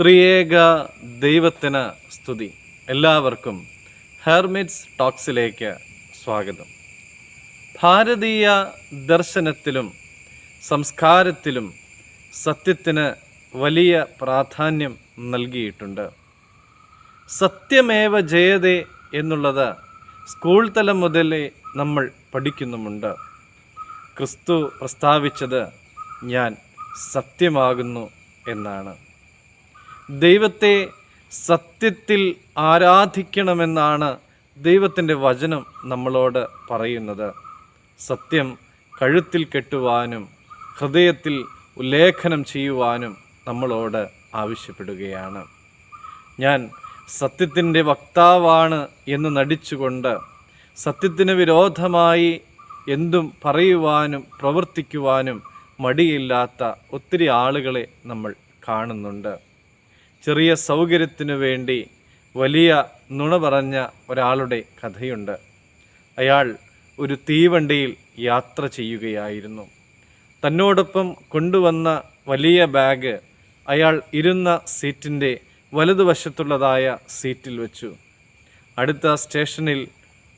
ത്രിയേക ദൈവത്തിന് സ്തുതി. എല്ലാവർക്കും ഹെർമിറ്റ്സ് ടോക്സിലേക്ക് സ്വാഗതം. ഭാരതീയ ദർശനത്തിലും സംസ്കാരത്തിലും സത്യത്തിന് വലിയ പ്രാധാന്യം നൽകിയിട്ടുണ്ട്. സത്യമേവ ജയതേ എന്നുള്ളത് സ്കൂൾ തലം മുതലേ നമ്മൾ പഠിക്കുന്നുമുണ്ട്. ക്രിസ്തു പ്രസ്താവിച്ചത് ഞാൻ സത്യമാകുന്നു എന്നാണ്. ദൈവത്തെ സത്യത്തിൽ ആരാധിക്കണമെന്നാണ് ദൈവത്തിന്റെ വചനം നമ്മളോട് പറയുന്നത്. സത്യം കഴുത്തിൽ കെട്ടുവാനും ഹൃദയത്തിൽ ഉല്ലേഖനം ചെയ്യുവാനും നമ്മളോട് ആവശ്യപ്പെടുകയാണ്. ഞാൻ സത്യത്തിന്റെ വക്താവാണ് എന്ന് നടിച്ചുകൊണ്ട് സത്യത്തിന് വിരോധമായി എന്തും പറയുവാനും പ്രവർത്തിക്കുവാനും മടിയില്ലാത്ത ഒത്തിരി ആളുകളെ നമ്മൾ കാണുന്നുണ്ട്. ചെറിയ സൗകര്യത്തിനു വേണ്ടി വലിയ നുണ പറഞ്ഞ ഒരാളുടെ കഥയുണ്ട്. അയാൾ ഒരു തീവണ്ടിയിൽ യാത്ര ചെയ്യുകയായിരുന്നു. തന്നോടൊപ്പം കൊണ്ടുവന്ന വലിയ ബാഗ് അയാൾ ഇരുന്ന സീറ്റിന്റെ വലതുവശത്തുള്ളതായ സീറ്റിൽ വെച്ചു. അടുത്ത സ്റ്റേഷനിൽ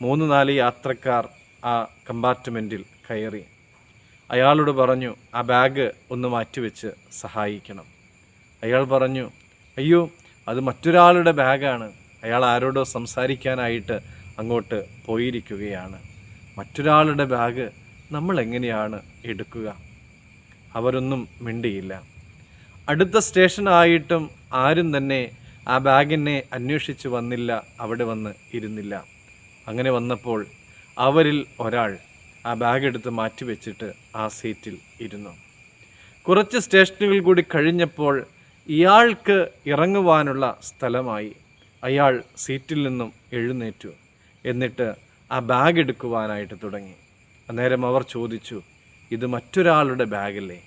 മൂന്ന് നാല് യാത്രക്കാർ ആ കമ്പാർട്ട്മെന്റിൽ കയറി. അയാളോട് പറഞ്ഞു ആ ബാഗ് ഒന്ന് മാറ്റിവെച്ച് സഹായിക്കണം. അയാൾ പറഞ്ഞു അയ്യോ അത് മറ്റൊരാളുടെ ബാഗാണ്. അയാൾ ആരോടോ സംസാരിക്കാനായിട്ട് അങ്ങോട്ട് പോയിരിക്കുകയാണ്. മറ്റൊരാളുടെ ബാഗ് നമ്മൾ എങ്ങനെയാണ് എടുക്കുക? അവരൊന്നും മിണ്ടിയില്ല. അടുത്ത സ്റ്റേഷനായിട്ടും ആരും തന്നെ ആ ബാഗിനെ അന്വേഷിച്ച് വന്നില്ല അവിടെ വന്ന് ഇരുന്നില്ല. അങ്ങനെ വന്നപ്പോൾ അവരിൽ ഒരാൾ ആ ബാഗ് എടുത്ത് മാറ്റിവെച്ചിട്ട് ആ സീറ്റിൽ ഇരുന്നു. കുറച്ച് സ്റ്റേഷനുകൾ കൂടി കഴിഞ്ഞപ്പോൾ ഇയാൾക്ക് ഇറങ്ങുവാനുള്ള സ്ഥലമായി അയാൾ സീറ്റിൽ നിന്നും എഴുന്നേറ്റു. എന്നിട്ട് ആ ബാഗ് എടുക്കുവാനായിട്ട് തുടങ്ങി. അന്നേരം അവർ ചോദിച്ചു ഇത് മറ്റൊരാളുടെ ബാഗല്ലേ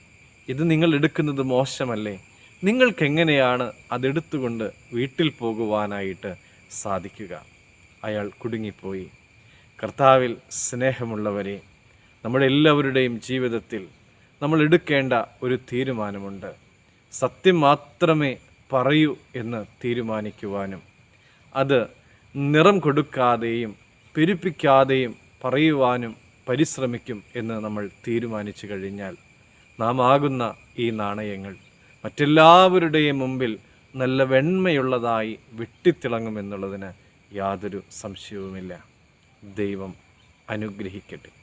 ഇത് നിങ്ങൾ എടുക്കുന്നത് മോശമല്ലേ? നിങ്ങൾക്കെങ്ങനെയാണ് അതെടുത്തുകൊണ്ട് വീട്ടിൽ പോകുവാനായിട്ട് സാധിക്കുക? അയാൾ കുടുങ്ങിപ്പോയി. കർത്താവിൽ സ്നേഹമുള്ളവരെ നമ്മുടെ എല്ലാവരുടെയും ജീവിതത്തിൽ നമ്മൾ എടുക്കേണ്ട ഒരു തീരുമാനമുണ്ട്. സത്യം മാത്രമേ പറയൂ എന്ന് തീരുമാനിക്കുവാനും അത് നിറം കൊടുക്കാതെയും പെരുപ്പിക്കാതെയും പറയുവാനും പരിശ്രമിക്കും എന്ന് നമ്മൾ തീരുമാനിച്ചു കഴിഞ്ഞാൽ നാം ആകുന്ന ഈ നാണയങ്ങൾ മറ്റെല്ലാവരുടെയും മുമ്പിൽ നല്ല വെണ്മയുള്ളതായി വെട്ടിത്തിളങ്ങുമെന്നുള്ളതിന് യാതൊരു സംശയവുമില്ല. ദൈവം അനുഗ്രഹിക്കട്ടെ.